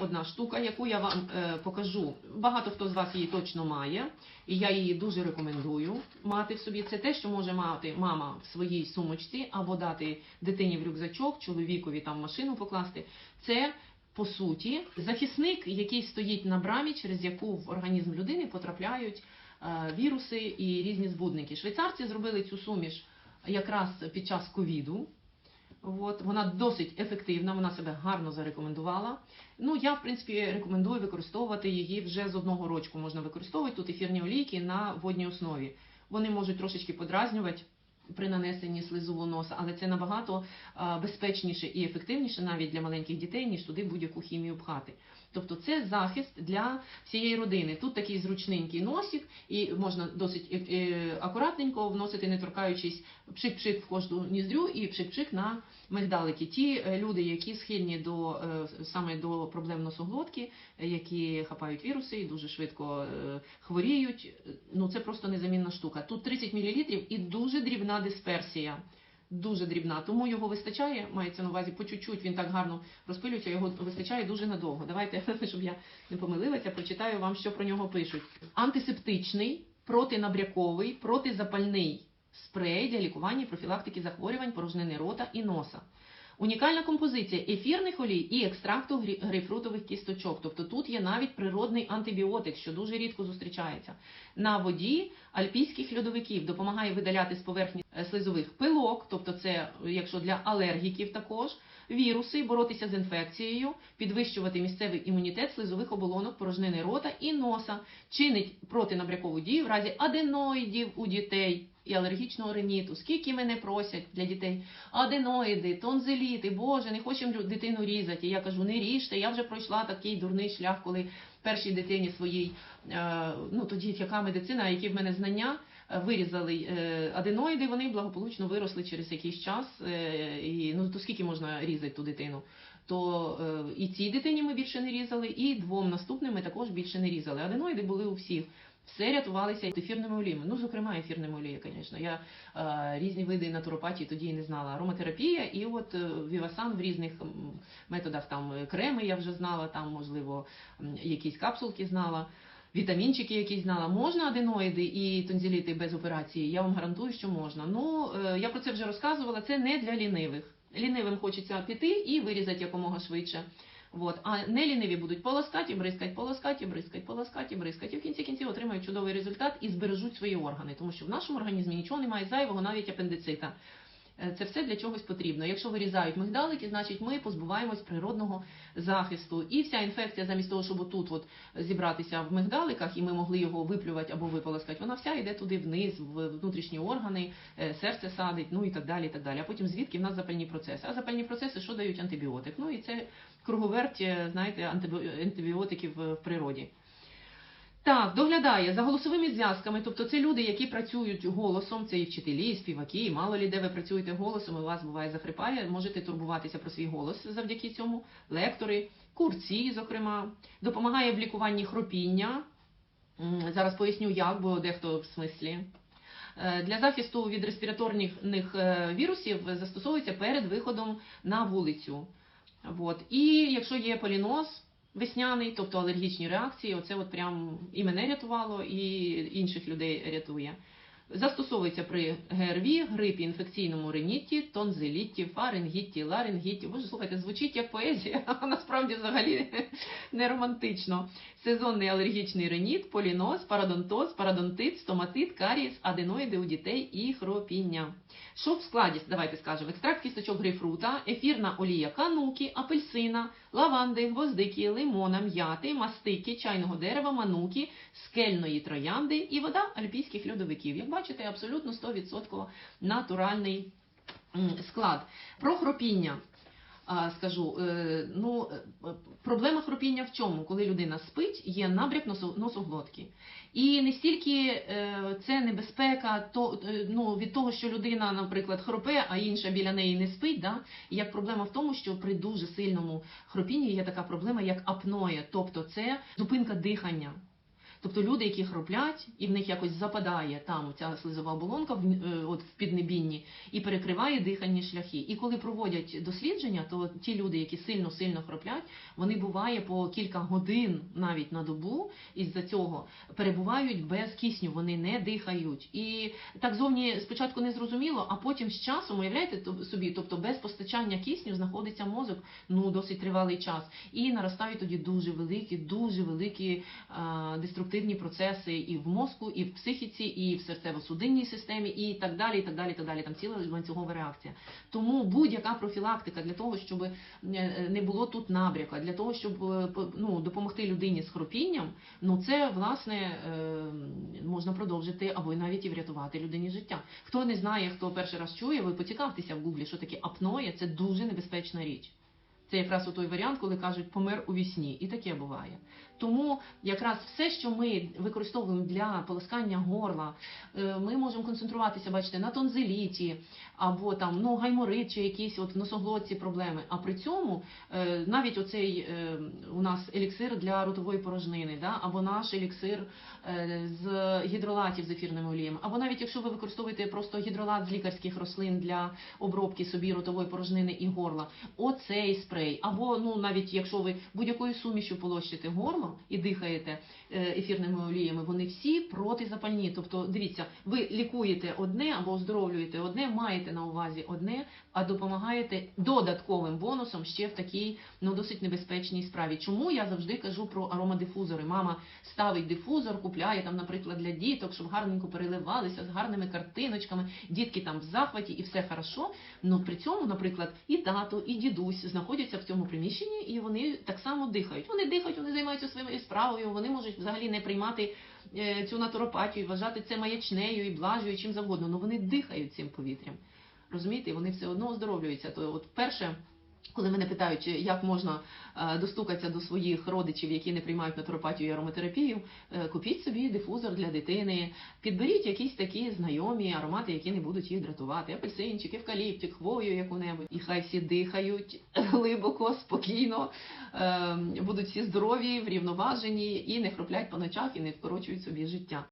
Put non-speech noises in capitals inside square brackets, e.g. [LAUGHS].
Одна штука, яку я вам е, покажу. Багато хто з вас її точно має, і я її дуже рекомендую мати в собі. Це те, що може мати мама в своїй сумочці або дати дитині в рюкзачок, чоловікові там машину покласти. Це по суті захисник, який стоїть на брамі, через яку в організм людини потрапляють е, віруси і різні збудники. Швейцарці зробили цю суміш якраз під час ковіду. От, вона досить ефективна, вона себе гарно зарекомендувала. Ну, я, в принципі, рекомендую використовувати її вже з одного рочку. Можна використовувати тут ефірні олійки на водній основі. Вони можуть трошечки подразнювати при нанесенні слизу носа, але це набагато безпечніше і ефективніше навіть для маленьких дітей, ніж туди будь-яку хімію пхати. Тобто це захист для всієї родини. Тут такий зручненький носик, і можна досить е, е, акуратненько вносити, не торкаючись пшик-пшик в кожну ніздрю і пшик-пшик на мигдалики. Ті е, люди, які схильні до е, саме до проблем носоглотки, е, які хапають віруси і дуже швидко е, хворіють. е, Ну це просто незамінна штука. Тут 30 мл і дуже дрібна дисперсія. Дуже дрібна, тому його вистачає, мається на увазі по чуть-чуть, він так гарно розпилюється, його вистачає дуже надовго. Давайте, [LAUGHS] щоб я не помилилася, прочитаю вам, що про нього пишуть. Антисептичний, протинабряковий, протизапальний спрей для лікування і профілактики захворювань порожнини рота і носа. Унікальна композиція ефірних олій і екстракту грейпфрутових кісточок. Тобто тут є навіть природний антибіотик, що дуже рідко зустрічається. На воді альпійських льодовиків допомагає видаляти з поверхні слизових пилок, тобто це е, якщо для алергіків також, віруси, боротися з інфекцією, підвищувати місцевий імунітет слизових оболонок, порожнини рота і носа, чинить протинабрякову дію в разі аденоїдів у дітей і алергічного риніту. Скільки мене просять для дітей аденоїди, тонзиліти, Боже, не хочемо дитину різати. І я кажу, не ріжте, я вже пройшла такий дурний шлях, коли першій дитині своїй, е, ну тоді яка медицина, які в мене знання. Вирізали е, аденоїди, вони благополучно виросли через якийсь час. е, І ну то скільки можна різати ту дитину? То е, і цій дитині ми більше не різали, і двом наступним ми також більше не різали. Аденоїди були у всіх. Все рятувалися ефірними оліями. Ну, зокрема, ефірними оліями, звісно. Я е, різні види натуропатії тоді не знала. Ароматерапія і от е, Вівасан в різних методах там креми я вже знала, там, можливо, якісь капсулки знала. Вітамінчики якісь знала, можна аденоїди і тонзиліти без операції? Я вам гарантую, що можна. Ну е, я про це вже розказувала. Це не для лінивих. Лінивим хочеться піти і вирізати якомога швидше. Вот. А не ліниві будуть полоскати, бризкать, полоскати, бризкать, полоскати, бризкать. І в кінці кінців отримають чудовий результат і збережуть свої органи, тому що в нашому організмі нічого немає зайвого, навіть апендицита. Е, Це все для чогось потрібно. Якщо вирізають мигдалики, значить ми позбуваємось природного захисту. І вся інфекція, замість того, щоб тут от зібратися в мигдаликах, і ми могли його виплювати або виполоскати, вона вся йде туди вниз, в внутрішні органи, е, серце садить, ну і так далі. і так далі. А потім звідки в нас запальні процеси? А запальні процеси що дають антибіотик? Ну і це круговерть, е, знаєте, антибі- антибіотиків в природі. Так, доглядає за голосовими зв'язками, тобто це люди, які працюють голосом, це і вчителі, і співаки, і мало лі де ви працюєте голосом, і у вас буває захрипає, можете турбуватися про свій голос завдяки цьому. Лектори, курці, зокрема, допомагає в лікуванні хропіння. Зараз поясню як, бо дехто в смислі. Е, Для захисту від респіраторних е, вірусів застосовується перед виходом на вулицю. От. І якщо є поліноз весняний, тобто алергічні реакції, оце от прям і мене рятувало, і інших людей рятує. Застосовується при ГРВІ, грипі, інфекційному ринітті, тонзилітті, фарингітті, ларингітті. Боже, слухайте, звучить як поезія, [LAUGHS] а насправді взагалі не романтично. Сезонний алергічний риніт, поліноз, парадонтоз, парадонтит, стоматит, карієс, аденоїди у дітей і хропіння. Що в складі, давайте скажемо, екстракт кісточок грейпфрута, ефірна олія кануки, апельсина, лаванди, гвоздики, лимона, м'яти, мастики, чайного дерева, мануки, скельної троянди і вода альпійських льодовиків. Як бачите, абсолютно 100% натуральний склад. Про хропіння. Скажу, е, ну, е, проблема хропіння в чому? Коли людина спить, є набряк носо- носоглотки. І не стільки е, це небезпека то, ну, від того, що людина, наприклад, хропе, а інша біля неї не спить. Да? Як проблема в тому, що при дуже сильному хропінні є така проблема, як апноє, тобто це зупинка дихання. Тобто люди, які хроплять, і в них якось западає там ця слизова оболонка в, е, от в піднебінні і перекриває дихальні шляхи. І коли проводять дослідження, то ті люди, які сильно сильно хроплять, вони буває по кілька годин навіть на добу із-за цього перебувають без кисню, вони не дихають. І так зовні спочатку не зрозуміло, а потім з часом, уявляєте собі, тобто без постачання кисню знаходиться мозок ну досить тривалий час. І наростають тоді дуже великі, дуже великі а, деструктивні процеси і в мозку, і в психіці, і в серцево-судинній системі, і так далі. і так далі, і так далі. Там ціла ланцюгова реакція. Тому будь-яка профілактика для того, щоб е, не було тут набряка, для того, щоб е, ну, допомогти людині з хропінням, ну це власне е, можна продовжити або навіть і врятувати людині життя. Хто не знає, хто перший раз чує, ви поцікавтеся в гуглі, що таке апноє, це дуже небезпечна річ. Це якраз той варіант, коли кажуть помер у вісні, і таке буває. Тому якраз все, що ми використовуємо для полоскання горла, е, ми можемо концентруватися, бачите, на тонзиліті або там ну гайморит чи якісь от носоглотці проблеми. А при цьому е, навіть оцей е, у нас еліксир для ротової порожнини, да, або наш еліксир з гідролатів з ефірними оліями, або навіть якщо ви використовуєте просто гідролат з лікарських рослин для обробки собі ротової порожнини і горла, оцей спрей, або ну навіть якщо ви будь-якою сумішю полощите горло і дихаєте е, ефірними оліями, вони всі протизапальні. Тобто, дивіться, ви лікуєте одне або оздоровлюєте одне, маєте на увазі одне, а допомагаєте додатковим бонусом ще в такій ну досить небезпечній справі. Чому я завжди кажу про аромадифузори? Мама ставить дифузор, купляє там, наприклад, для діток, щоб гарненько переливалися з гарними картиночками. Дітки там в захваті і все хорошо. Ну при цьому, наприклад, і тато, і дідусь знаходяться в цьому приміщенні, і вони так само дихають. Вони дихають, вони займаються своєю справою. Вони можуть взагалі не приймати е, цю натуропатію, вважати це маячнею і блажею, і чим завгодно. Ну вони дихають цим повітрям. Розумієте, вони все одно оздоровлюються. То от перше. Коли мене питають, як можна е, достукатися до своїх родичів, які не приймають натуропатію і ароматерапію, е, купіть собі дифузор для дитини, підберіть якісь такі знайомі аромати, які не будуть їх дратувати, апельсинчик, евкаліптик, хвою яку-небудь. І хай всі дихають [LAUGHS] глибоко, спокійно, е, будуть всі здорові, врівноважені і не хроплять по ночах і не вкорочують собі життя.